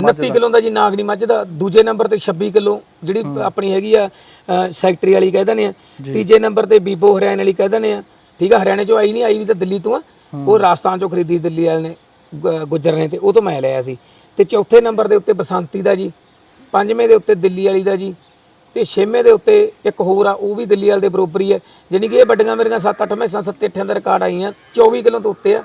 29 kilo ਦਾ ਜੀ ਨਾਗਣੀ ਮੱਝ ਦਾ ਦੂਜੇ ਨੰਬਰ ਤੇ 26 ਕਿਲੋ ਜਿਹੜੀ ਆਪਣੀ ਹੈਗੀ ਆ ਸੈਕਟਰੀ ਵਾਲੀ ਕਹਿ ਦਿੰਦੇ ਆ। ਤੀਜੇ ਨੰਬਰ ਤੇ ਬੀਬੋ ਹਰਿਆਣੇ ਵਾਲੀ ਕਹਿ ਦਿੰਦੇ ਆ। ਠੀਕ ਆ ਹਰਿਆਣੇ ਚੋਂ ਆਈ ਨਹੀਂ ਆਈ ਵੀ ਤਾਂ ਦਿੱਲੀ ਤੋਂ ਆ। ਉਹ ਰਾਜਸਥਾਨ ਚੋਂ ਖਰੀਦੀ ਦਿੱਲੀ ਵਾਲੇ ਨੇ ਗੁੱਜਰ ਨੇ ਤੇ ਉਹ ਤੋਂ ਮੈਂ ਲਿਆ ਸੀ। ਤੇ ਚੌਥੇ ਨੰਬਰ ਦੇ ਉੱਤੇ ਬਸੰਤੀ ਦਾ ਜੀ ਪੰਜਵੇਂ ਦੇ ਉੱਤੇ ਦਿੱਲੀ ਵਾਲੀ ਦਾ ਜੀ ਤੇ ਛੇਵੇਂ ਦੇ ਉੱਤੇ ਇੱਕ ਹੋਰ ਆ ਉਹ ਵੀ ਦਿੱਲੀ ਵਾਲੇ ਦੇ ਬਰੋਬਰ ਹੀ ਹੈ ਜਾਣੀ ਕਿ ਇਹ ਵੱਡੀਆਂ ਮੇਰੀਆਂ 7-8 ਮੈਸਾਂ 7-8 ਦੇ ਰਿਕਾਰਡ ਆਈਆਂ 24 ਕਿਲੋ ਤੋਂ ਉੱਤੇ ਆ।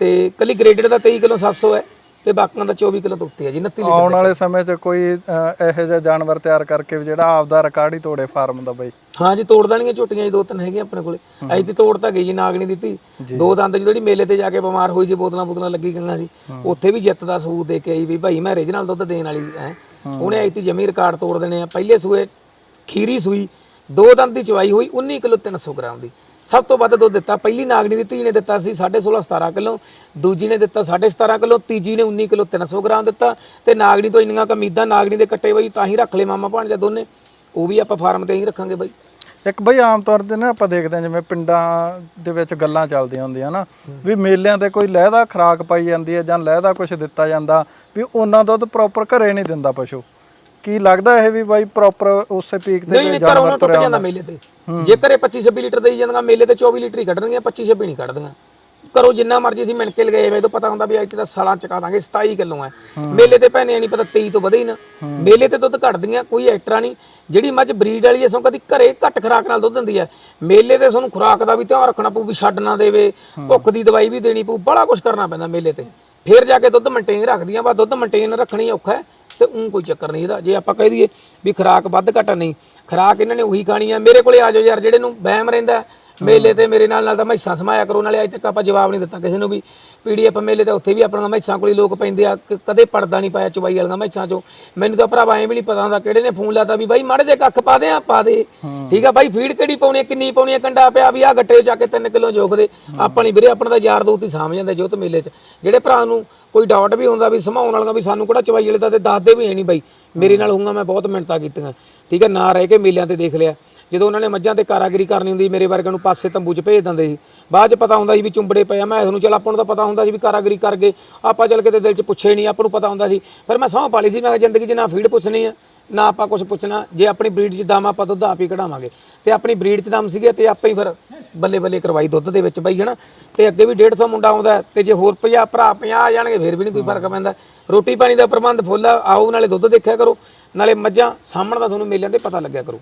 ਤੇ ਕੱਲੀ ਗ੍ਰੇਡਡ ਦਾ 23 ਕਿਲੋ 700 ਹੈ। ਤੇ ਬਾਕੀਆਂ ਦਾ 24 ਕਿਲੋ ਤੋਂ ਉੱਤੇ ਹੈ ਜੀ 29 ਲੀਟਰ ਆਉਣ ਵਾਲੇ ਸਮੇਂ 'ਚ ਕੋਈ ਅਹ, ਇਹੋ ਜਿਹਾ ਜਾਨਵਰ ਤਿਆਰ ਕਰਕੇ ਵੀ ਜਿਹੜਾ ਆਪਦਾ ਰਿਕਾਰਡ ਹੀ ਤੋੜੇ ਫਾਰਮ ਦਾ ਬਈ। ਹਾਂ ਜੀ ਤੋੜ ਦੇਣੀਆਂ ਝੋਟੀਆਂ ਜੀ ਦੋ ਤਿੰਨ ਹੈਗੀਆਂ ਆਪਣੇ ਕੋਲੇ। ਐਂ ਤੇ ਤੋੜ ਤਾਂ ਗਈ ਜੀ ਨਾਗਣੀ ਦਿੱਤੀ। ਦੋ ਦੰਦ ਜਿਹੜੀ ਮੇਲੇ ਤੇ ਜਾ ਕੇ ਬਿਮਾਰ ਹੋਈ ਸੀ ਬੋਤਲਾਂ ਬੋਤਲਾਂ ਲੱਗੀ ਗਈਆਂ ਸੀ। ਉੱਥੇ ਵੀ ਜਿੱਤ ਦਾ ਸਬੂਤ ਦੇ ਕੇ ਆਈ ਵੀ ਭਾਈ ਮੈਂ ਰੀਜਨਲ ਦੁੱਧ ਦੇਣ ਵਾਲੀ ਹੈ। ਉਹਨੇ ਆਈ ਤੀ ਜਮੀ ਰਿਕਾਰਡ ਤੋੜ ਦੇਣੇ ਆ। ਪਹਿਲੇ ਸੂਏ ਖੀਰੀ ਸੂਈ ਦੋ ਦੰਦ ਦੀ ਚਵਾਈ ਹੋਈ 19 ਕਿਲੋ 300 ਗ੍ਰਾਮ ਦੀ। ਸਭ ਤੋਂ ਵੱਧ ਦੁੱਧ ਦਿੱਤਾ। ਪਹਿਲੀ ਨਾਗਣੀ ਦੀ ਧੀ ਨੇ ਦਿੱਤਾ ਸੀ 16.5 17 ਕਿਲੋ। ਦੂਜੀ ਨੇ ਦਿੱਤਾ 17.5 ਕਿਲੋ। ਤੀਜੀ ਨੇ 19 ਕਿਲੋ 300 ਗ੍ਰਾਮ ਦਿੱਤਾ। ਤੇ ਨਾਗਣੀ ਤੋਂ ਇੰਨੀਆਂ ਕਮੀਦਾਂ ਨਾਗਣੀ ਦੇ ਕੱਟੇ ਬਈ, ਤਾਂ ਹੀ ਰੱਖ ਲਏ ਮਾਮਾ ਭਾਣਜਾ ਦੋਨੇ। ਉਹ ਵੀ ਆਪਾਂ ਫਾਰਮ ਤੇ ਹੀ ਰੱਖਾਂਗੇ ਬਈ। ਇੱਕ ਬਈ ਆਮ ਤੌਰ ਤੇ ਨਾ ਆਪਾਂ ਦੇਖਦੇ ਹਾਂ, ਜਿਵੇਂ ਪਿੰਡਾਂ ਦੇ ਵਿੱਚ ਗੱਲਾਂ ਚੱਲਦੀਆਂ ਹੁੰਦੀਆਂ ਨਾ, ਵੀ ਮੇਲਿਆਂ ਤੇ ਕੋਈ ਲਹਿਦਾ ਖਰਾਕ ਪਾਈ ਜਾਂਦੀ ਹੈ ਜਾਂ ਲਹਿਦਾ ਕੁਝ ਦਿੱਤਾ ਜਾਂਦਾ, ਵੀ ਉਹਨਾਂ ਦੁੱਧ ਪ੍ਰੋਪਰ ਘਰੇ ਨਹੀਂ ਦਿੰਦਾ ਪਸ਼ੂ। ਕੀ ਲੱਗਦਾ ਇਹ ਵੀ ਬਾਈ ਪ੍ਰੋਪਰ ਉਸੇ ਪੀਕ ਤੇ ਨਹੀਂ ਨਹੀਂ ਘਰੋਂ ਨਾ ਟੁੱਟ ਜਾਂਦਾ ਮੇਲੇ ਤੇ। ਜੇ ਘਰੇ 25 26 ਲੀਟਰ ਦੇਈ ਜਾਂਦੀਆਂ ਮੇਲੇ ਤੇ 24 ਲੀਟਰ ਹੀ ਕੱਢਣਗੀਆਂ 25 26 ਨਹੀਂ ਕੱਢਦੀਆਂ। ਘਰੋਂ ਜਿੰਨਾ ਮਰਜ਼ੀ ਅਸੀਂ ਮਿਣ ਕੇ ਲਗਾਏ ਵੇ ਤਾਂ ਪਤਾ ਹੁੰਦਾ ਵੀ ਅੱਜ ਤੇ ਸਾਲਾਂ ਚਕਾ ਦਾਂਗੇ 27 ਕਿਲੋ ਹੈ। ਮੇਲੇ ਤੇ ਭੈਣੇ ਨਹੀਂ ਪਤਾ 23 ਤੋਂ ਵਧੇ ਹੀ। ਨਾ ਮੇਲੇ ਤੇ ਦੁੱਧ ਘਟਦੀਆਂ ਕੋਈ ਐਕਟਰਾ ਨਹੀਂ। ਜਿਹੜੀ ਮੱਝ ਬਰੀਡ ਵਾਲੀ ਐ ਸੋ ਕਦੀ ਘਰੇ ਘੱਟ ਖੁਰਾਕ ਨਾਲ ਦੁੱਧ ਦਿੰਦੀ ਹੈ ਮੇਲੇ ਤੇ ਸਾਨੂੰ ਖੁਰਾਕ ਦਾ ਵੀ ਧਿਆਨ ਰੱਖਣਾ ਪਊ ਵੀ ਛੱਡ ਨਾ ਦੇਵੇ ਭੁੱਖ ਦੀ ਦਵਾਈ ਵੀ ਦੇਣੀ ਪਊ ਬੜਾ ਕੁਝ ਕਰਨਾ ਪੈਂਦਾ ਮੇਲੇ ਤੇ। ਫਿਰ ਜਾ ਕੇ ਦੁੱਧ ਮੇਨਟੇਨ ਰੱਖਦੀਆਂ ਵਾ ਦੁੱਧ ਮੇਨਟੇਨ ਰੱਖਣੀ ਔਖਾ ਹੈ ਤੇ ਉਹ ਕੋਈ ਚੱਕਰ ਨਹੀਂ ਇਹਦਾ। ਜੇ ਆਪਾਂ ਕਹਿ ਦਈਏ ਵੀ ਖਰਾਕ ਵੱਧ ਘਟਾ ਨਹੀਂ, ਖਰਾਕ ਇਹਨਾਂ ਨੇ ਉਹੀ ਖਾਣੀ ਆ। ਮੇਰੇ ਕੋਲੇ ਆ ਜਾਓ ਯਾਰ, ਜਿਹੜੇ ਨੂੰ ਵਹਿਮ ਰਹਿੰਦਾ ਮੇਲੇ ਤੇ ਮੇਰੇ ਨਾਲ ਨਾਲ ਤਾਂ ਮੈਸਾਂ ਸਮਾਇਆ ਕਰੋ ਨਾਲੇ ਅੱਜ ਤੱਕ ਆਪਾਂ ਜਵਾਬ ਨਹੀਂ ਦਿੱਤਾ ਕਿਸੇ ਨੂੰ ਵੀ। ਪੀਡੀਐਫ ਮੇਲੇ ਤੇ ਉੱਥੇ ਵੀ ਆਪਣੀਆਂ ਮੈਸਾਂ ਕੋਲੇ ਲੋਕ ਪੈਂਦੇ ਆ ਕ- ਕਦੇ ਪੜਦਾ ਨਹੀਂ ਪਾਇਆ ਚੁਬਾਈ ਵਾਲੀਆਂ ਮੈਸਾਂ ਚੋਂ। ਮੈਨੂੰ ਤਾਂ ਭਰਾਵਾ ਐਂ ਵੀ ਨਹੀਂ ਪਤਾ ਹੁੰਦਾ ਕਿਹੜੇ ਨੇ ਫੋਨ ਲਾਤਾ ਵੀ ਬਾਈ ਮਾੜੇ ਜੇ ਕੱਖ ਪਾ ਦੇ ਆ ਪਾ ਦੇ। ਠੀਕ ਆ ਬਾਈ ਫੀਡ ਕਿਹੜੀ ਪਾਉਣੀ ਆ, ਕਿੰਨੀ ਪਾਉਣੀ ਆ ਕੰਡਾ ਪਿਆ ਵੀ ਆ ਗੱਟੇ ਜਾ ਕੇ 3 ਕਿਲੋ ਜੋਖ ਦੇ। ਆਪਾਂ ਨਹੀਂ ਵੀਰੇ ਆਪਣਾ ਤਾਂ ਯਾਰ ਦੋਸਤ ਹੀ ਸਾਂਭ ਜਾਂਦੇ ਜੋਤ ਮੇਲੇ 'ਚ। ਜਿਹੜੇ ਭਰਾ ਨੂੰ ਕੋਈ ਡਾਊਟ ਵੀ ਹੁੰਦਾ ਵੀ ਸਮਾਉਣ ਵਾਲੀਆਂ ਵੀ ਸਾਨੂੰ ਕਿਹੜਾ ਚਵਾਈ ਵਾਲੇ ਦਾ ਤੇ ਦੱਸਦੇ ਵੀ ਹੈ ਨਹੀਂ ਬਾਈ। ਮੇਰੇ ਨਾਲ ਹੋਊਗਾ ਮੈਂ ਬਹੁਤ ਮਿਹਨਤਾਂ ਕੀਤੀਆਂ। ਠੀਕ ਹੈ ਨਾ ਰਹਿ ਕੇ ਮੇਲਿਆਂ ਤੇ ਦੇਖ ਲਿਆ। ਜਦੋਂ ਉਹਨਾਂ ਨੇ ਮੱਝਾਂ ਤੇ ਕਾਰਾਗਰੀ ਕਰਨੀ ਹੁੰਦੀ ਮੇਰੇ ਵਰਗੇ ਨੂੰ ਪਾਸੇ ਤੰਬੂ 'ਚ ਭੇਜ ਦਿੰਦੇ ਸੀ। ਬਾਅਦ 'ਚ ਪਤਾ ਹੁੰਦਾ ਸੀ ਵੀ ਚੁੰਬੜੇ ਪਏ ਆ। ਮੈਂ ਤੁਹਾਨੂੰ ਚੱਲ ਆਪਾਂ ਨੂੰ ਤਾਂ ਪਤਾ ਹੁੰਦਾ ਸੀ ਵੀ ਕਾਰਾਗਰੀ ਕਰ ਗਏ। ਆਪਾਂ ਚੱਲ ਕਿਤੇ ਦਿਲ 'ਚ ਪੁੱਛੇ ਨਹੀਂ ਆਪਾਂ ਨੂੰ ਪਤਾ ਹੁੰਦਾ ਸੀ। ਫਿਰ ਮੈਂ ਸਹੁੰ ਪਾਲੀ ਸੀ ਮੈਂ ਕਿਹਾ ਜ਼ਿੰਦਗੀ 'ਚ ਨਾ ਫੀਡ ਪੁੱਛਣੀ ਆ ਨਾ ਆਪਾਂ ਕੁਝ ਪੁੱਛਣਾ। ਜੇ ਆਪਣੀ ਬਰੀਡ 'ਚ ਦਮ ਆਪਾਂ ਦੁੱਧ ਆਪ ਹੀ ਕਢਾਵਾਂਗੇ। ਤੇ ਆਪਣੀ ਬਰੀਡ 'ਚ ਦਮ ਸੀਗੇ ਤੇ ਆਪਾਂ ਹੀ ਫਿਰ ਬੱਲੇ ਬੱਲੇ ਕਰਵਾਈ ਦੁੱਧ ਦੇ ਵਿੱਚ ਬਈ ਹਨਾ। ਤੇ ਅੱਗੇ ਵੀ 150 ਮੁੰਡਾ ਆਉਂਦਾ ਹੈ, ਤੇ ਜੇ ਹੋਰ 50 ਭਰਾ 50 ਆ ਜਾਣਗੇ ਫਿਰ ਵੀ ਨਹੀਂ ਕੋਈ ਫ਼ਰਕ ਪੈਂਦਾ। ਰੋਟੀ ਪਾਣੀ ਦਾ ਪ੍ਰਬੰਧ ਫੁੱਲ ਆ ਆਓ ਨਾਲੇ ਦੁੱਧ ਦੇਖਿਆ ਕਰੋ। ਨਾਲੇ ਮੱਝਾਂ ਸਾਹਮਣ ਦਾ ਤੁਹਾਨੂੰ ਮੇਲਿਆਂ ਤੇ ਪਤਾ ਲੱਗਿਆ ਕਰੋ।